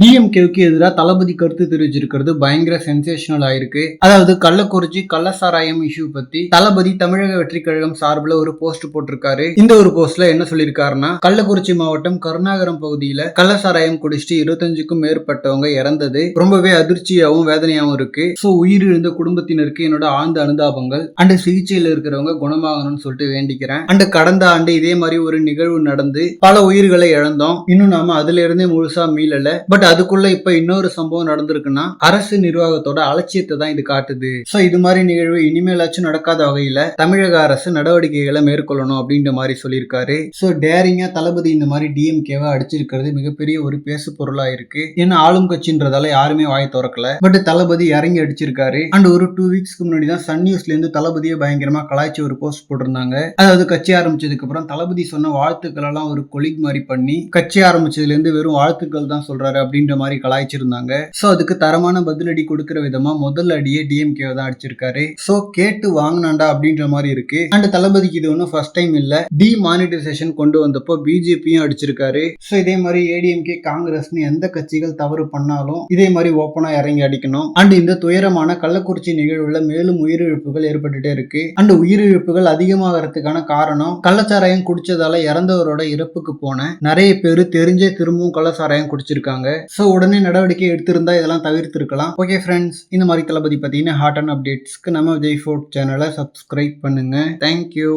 டிஎம்கேவுக்கு எதிராக தளபதி கருத்து தெரிவிச்சிருக்கிறது. பயங்கர சென்சேஷனல் ஆயிருக்கு அதாவது கள்ளக்குறிச்சி கள்ளசாராயம் இஷ்யூ பத்தி தளபதி தமிழக வெற்றி கழகம் சார்பில் ஒரு போஸ்ட் போட்டிருக்காரு. இந்த ஒரு போஸ்ட்ல என்ன சொல்லியிருக்காருன்னா கள்ளக்குறிச்சி மாவட்டம் கருணாகரம் பகுதியில கள்ளசாராயம் குடிச்சிட்டு இருபத்தஞ்சுக்கும் மேற்பட்டவங்க இறந்தது. ரொம்பவே அதிர்ச்சியாகவும் வேதனையாகவும் இருக்கு. ஸோ உயிரிழந்த குடும்பத்தினருக்கு என்னோட ஆழ்ந்த அனுதாபங்கள். அண்ட் சிகிச்சையில் இருக்கிறவங்க குணமாகணும்னு சொல்லிட்டு வேண்டிக்கிறேன். அண்ட் கடந்த ஆண்டு இதே மாதிரி ஒரு நிகழ்வு நடந்து பல உயிர்களை இழந்தோம். இன்னும் நாம அதுல இருந்தே முழுசா மீளல. பட் அதுக்குள்ள இப்ப இன்னொரு சம்பவம் நடந்திருக்குன்னா அரசு நிர்வாகத்தோட அலட்சியத்தை தான் இது காட்டுது. சோ இது மாதிரி நிகழ்வு இனிமேலாச்சும் நடக்காத வகையில தமிழக அரசு நடவடிக்கைகளை மேற்கொள்ளணும் அப்படின்ற மாதிரி சொல்லியிருக்காரு. சோ டேரிங்கா தளபதி இந்த மாதிரி டிஎம்கேவை அடிச்சிருக்கிறது மிகப்பெரிய ஒரு பேசு பொருளா இருக்கு. ஏன்னா ஆளும் கட்சின்றதால யாருமே வாய் திறக்கல. பட் தளபதி இறங்கி அடிச்சிருக்காரு. அண்ட் ஒரு டூ வீக்ஸ்க்கு முன்னாடி தான் சன் நியூஸ்ல இருந்து தளபதியை பயங்கரமா கலாய்ச்சி ஒரு போஸ்ட் போட்டிருந்தாங்க. அதாவது கட்சி ஆரம்பிச்சதுக்கு அப்புறம் தளபதி சொன்ன வாழ்த்துக்கள் எல்லாம் ஒரு கொலிக் மாதிரி பண்ணி கட்சி ஆரம்பிச்சதுல இருந்து வெறும் வாழ்த்துக்கள் தான் சொல்றாரு அப்படின்ற மாதிரி கலாய்ச்சிருந்தாங்க. சோ அதுக்கு தரமான பதிலடி கொடுக்கிற விதமா முதல் அடியே டிஎம்கே தான் அடிச்சிருக்காரு. சோ கேட்டு வாங்கினாண்டா அப்படின்ற மாதிரி இருக்கு. அண்ட் தளபதிக்கு இது ஒன்றும் ஃபர்ஸ்ட் டைம் இல்ல. டி மானிட்டைசேஷன் கொண்டு வந்தப்போ பிஜேபியும் அடிச்சிருக்காரு. சோ இதே மாதிரி ஏடிஎம்கே காங்கிரஸ்னு எந்த கட்சிகள் தவறு பண்ணாலும் இதே மாதிரி ஓப்பனா இறங்கி அடிக்கணும். அண்ட் இந்த துயரமான கள்ளக்குறிச்சி நிகழ்வுல மேலும் உயிரிழப்புகள் ஏற்பட்டுட்டே இருக்கு. அண்ட் உயிரிழப்புகள் அதிகமாகறதுக்கான காரணம் கள்ளச்சாராயம் குடிச்சதால இறந்தவரோட இறப்புக்கு போன நிறைய பேர் தெரிஞ்சே திரும்பவும் கள்ளச்சாராயம் குடிச்சிருக்காங்க. ஸோ உடனே நடவடிக்கை எடுத்திருந்தா இதெல்லாம் தவிர்த்திருக்கலாம். ஓகே ஃப்ரெண்ட்ஸ் இந்த மாதிரி தளபதி பார்த்தீங்கன்னா ஹாட் அண்ட் அப்டேட்ஸ்க்கு நம்ம விஜய் ஃபோர்ட் சேனலை சப்ஸ்கிரைப் பண்ணுங்க. Thank you